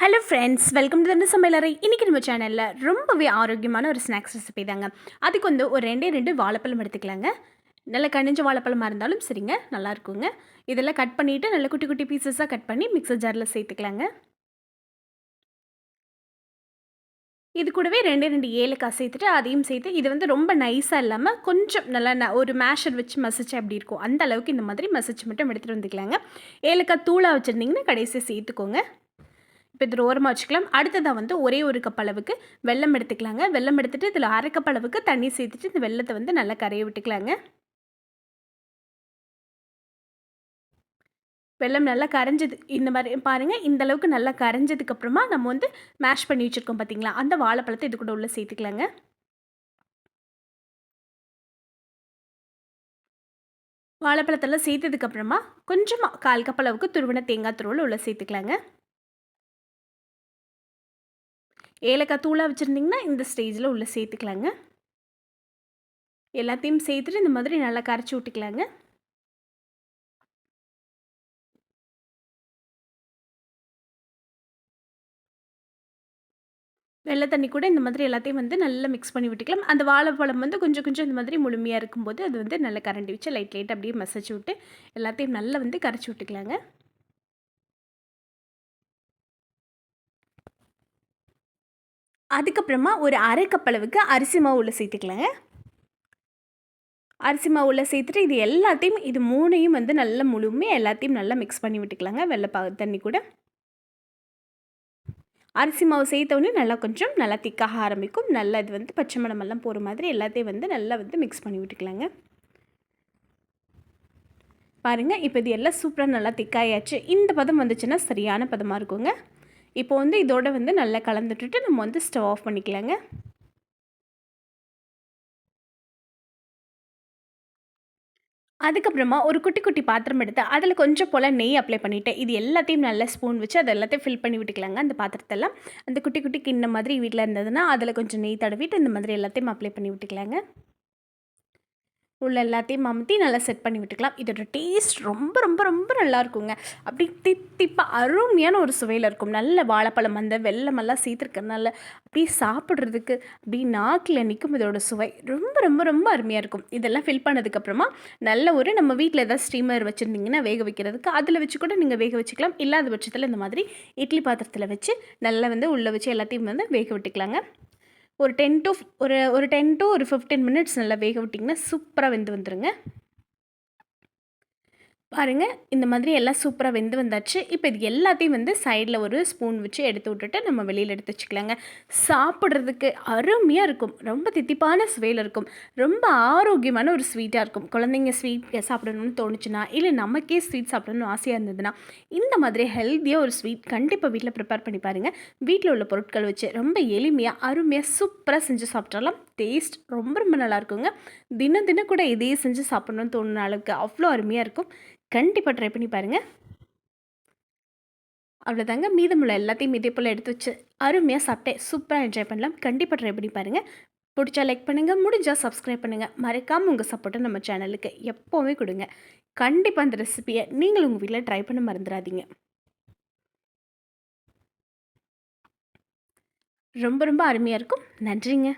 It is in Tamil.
ஹலோ ஃப்ரெண்ட்ஸ் வெல்கம் டு தண்டு சமையலறை இன்றைக்கி நம்ம சேனலில் ரொம்பவே ஆரோக்கியமான ஒரு ஸ்நாக்ஸ் ரெசிபி தாங்க. அதுக்கு வந்து ஒரு ரெண்டே ரெண்டு வாழைப்பழம் எடுத்துக்கலாங்க. நல்ல கனிஞ்ச வாழைப்பழமாக இருந்தாலும் சரிங்க நல்லா இருக்குங்க. இதெல்லாம் கட் பண்ணிவிட்டு நல்ல குட்டி குட்டி பீசஸாக கட் பண்ணி மிக்சர் ஜாரில் சேர்த்துக்கலாங்க. இது கூடவே ரெண்டே ரெண்டு ஏலக்காய் சேர்த்துட்டு அதையும் சேர்த்து இது வந்து ரொம்ப நைஸாக இல்லாமல் கொஞ்சம் நல்லா ந ஒரு மேஷர் வச்சு மசிச்சு அப்படி இருக்கும் அந்த அளவுக்கு இந்த மாதிரி மசிச்சு மட்டும் எடுத்துகிட்டு வந்துக்கலாங்க. ஏலக்காய் தூளாக வச்சுருந்தீங்கன்னா கடைசியாக சேர்த்துக்கோங்க. இப்போ இதில் ஓரமாக வச்சுக்கலாம். அடுத்ததாக வந்து ஒரே ஒரு கப் அளவுக்கு வெள்ளம் எடுத்துக்கலாங்க. வெள்ளம் எடுத்துகிட்டு இதில் அரை கப் அளவுக்கு தண்ணி சேர்த்துட்டு இந்த வெள்ளத்தை வந்து நல்லா கரைய விட்டுக்கலாங்க. வெள்ளம் நல்லா கரைஞ்சது இந்த மாதிரி பாருங்கள் இந்த அளவுக்கு நல்லா கரைஞ்சதுக்கப்புறமா நம்ம வந்து மேஷ் பண்ணி வச்சுருக்கோம் பார்த்தீங்களா அந்த வாழைப்பழத்தை இது கூட உள்ளே சேர்த்துக்கலாங்க. வாழைப்பழத்தெல்லாம் சேர்த்ததுக்கப்புறமா கொஞ்சமாக கால் கப் அளவுக்கு துருவின தேங்காய் துருவல் உள்ளே சேர்த்துக்கலாங்க. ஏலக்காய் தூளாக வச்சுருந்திங்கன்னா இந்த ஸ்டேஜில் உள்ளே சேர்த்துக்கலாங்க. எல்லாத்தையும் சேர்த்துட்டு இந்த மாதிரி நல்லா கரைச்சி விட்டுக்கலாங்க. வெள்ளை தண்ணி கூட இந்த மாதிரி எல்லாத்தையும் வந்து நல்லா மிக்ஸ் பண்ணி விட்டுக்கலாம். அந்த வாழைப்பழம் வந்து கொஞ்சம் கொஞ்சம் இந்த மாதிரி முழுமையாக இருக்கும்போது அது வந்து நல்லா கரண்டி வச்சு லைட் லைட் அப்படியே மசச்சு விட்டு எல்லாத்தையும் நல்லா வந்து கரைச்சி விட்டுக்கலாங்க. அதுக்கப்புறமா ஒரு அரை கப் அளவுக்கு அரிசி மாவு உள்ள சேர்த்துக்கலாங்க அரிசி மாவு உள்ள சேர்த்துட்டு இது எல்லாத்தையும் இது மூணையும் வந்து நல்லா முழுமையாக எல்லாத்தையும் நல்லா மிக்ஸ் பண்ணி விட்டுக்கலாங்க. வெள்ளை பா தண்ணி கூட. அரிசி மாவு செய்தவொன்னே நல்லா கொஞ்சம் நல்லா திக்காக ஆரம்பிக்கும். நல்லா இது வந்து பச்சை மணமெல்லாம் போகிற மாதிரி எல்லாத்தையும் வந்து நல்லா வந்து மிக்ஸ் பண்ணி விட்டுக்கலாங்க. பாருங்கள் இப்போ இது எல்லாம் சூப்பராக நல்லா திக்காயாச்சு இந்த பதம் வந்துச்சுன்னா சரியான பதமாக இருக்குங்க. இப்போ வந்து இதோட வந்து நல்லா கலந்துட்டுட்டு நம்ம வந்து ஸ்டவ் ஆஃப் பண்ணிக்கலாங்க. அதுக்கப்புறமா ஒரு குட்டி குட்டி பாத்திரம் எடுத்து அதில் கொஞ்சம் போல் நெய் அப்ளை பண்ணிவிட்டேன் இது எல்லாத்தையும் நல்லா ஸ்பூன் வச்சு அதை எல்லாத்தையும் ஃபில் பண்ணி விட்டுக்கலாங்க அந்த பாத்திரத்தெல்லாம். அந்த குட்டி குட்டி கிண்ண மாதிரி வீட்டில் இருந்ததுன்னா அதில் கொஞ்சம் நெய் தடவிட்டு இந்த மாதிரி எல்லாத்தையும் அப்ளை பண்ணி விட்டுக்கலாங்க. உள்ள எல்லாத்தையும் அமுத்தி நல்லா செட் பண்ணி விட்டுக்கலாம். இதோட டேஸ்ட் ரொம்ப ரொம்ப ரொம்ப நல்லா இருக்குங்க. அப்படி தித்திப்பாக அருமையான ஒரு சுவையில் இருக்கும். நல்ல வாழைப்பழம் அந்த வெள்ளமெல்லாம் சேர்த்துருக்கறனால அப்படியே சாப்பிட்றதுக்கு அப்படி நாக்கில் நிற்கும் இதோட சுவை ரொம்ப ரொம்ப ரொம்ப அருமையாக இருக்கும். இதெல்லாம் ஃபில் பண்ணதுக்கப்புறமா நல்ல ஒரு நம்ம வீட்டில் ஏதாவது ஸ்டீமர் வச்சுருந்தீங்கன்னா வேக வைக்கிறதுக்கு அதில் வச்சு கூட நீங்கள் வேக வச்சுக்கலாம். இல்லாத பட்சத்தில் இந்த மாதிரி இட்லி பாத்திரத்தில் வச்சு நல்லா வந்து உள்ளே வச்சு எல்லாத்தையும் வந்து வேக விட்டுக்கலாங்க. ஒரு டென் டு ஒரு ஒரு டென் டு ஒரு ஃபிஃப்டீன் மினிட்ஸ் நல்லா வேக விட்டிங்கன்னா சூப்பராக வெந்து வந்துடுங்க பாருங்கள் இந்த மாதிரி எல்லாம் சூப்பராக வெந்து வந்தாச்சு. இப்போ இது எல்லாத்தையும் வந்து சைடில் ஒரு ஸ்பூன் வச்சு எடுத்து விட்டுட்டு நம்ம வெளியில் எடுத்து வச்சுக்கலாங்க. சாப்பிட்றதுக்கு அருமையாக இருக்கும். ரொம்ப தித்திப்பான சுவையில் இருக்கும். ரொம்ப ஆரோக்கியமான ஒரு ஸ்வீட்டாக இருக்கும். குழந்தைங்க ஸ்வீட் சாப்பிடணும்னு தோணுச்சுன்னா இல்லை நமக்கே ஸ்வீட் சாப்பிடணும்னு ஆசையாக இருந்ததுன்னா இந்த மாதிரி ஹெல்த்தியாக ஒரு ஸ்வீட் கண்டிப்பாக வீட்டில் ப்ரிப்பேர் பண்ணி பாருங்கள் வீட்டில் உள்ள பொருட்கள் வச்சு ரொம்ப எளிமையாக அருமையாக சூப்பராக செஞ்சு சாப்பிட்றலாம் டேஸ்ட் ரொம்ப ரொம்ப நல்லாயிருக்குங்க தினம் தினம் கூட இதையே செஞ்சு சாப்பிட்ணுன்னு தோணுன அளவுக்கு அவ்வளோ அருமையாக இருக்கும். கண்டிப்பாக ட்ரை பண்ணி பாருங்கள் அவ்வளோதாங்க மீதமுள்ள எல்லாத்தையும் இதே போல் எடுத்து வச்சு அருமையாக சாப்பிட்டேன். சூப்பராக என்ஜாய் பண்ணலாம். கண்டிப்பாக ட்ரை பண்ணி பாருங்கள் பிடிச்சா லைக் பண்ணுங்கள் முடிஞ்சால் சப்ஸ்கிரைப் பண்ணுங்கள் மறக்காமல் உங்கள் சப்போர்ட்டை நம்ம சேனலுக்கு எப்போவுமே கொடுங்க. கண்டிப்பாக அந்த ரெசிபியை நீங்கள் உங்கள் வீட்டில் ட்ரை பண்ண மறந்துடாதீங்க ரொம்ப ரொம்ப அருமையாக இருக்கும். நன்றிங்க.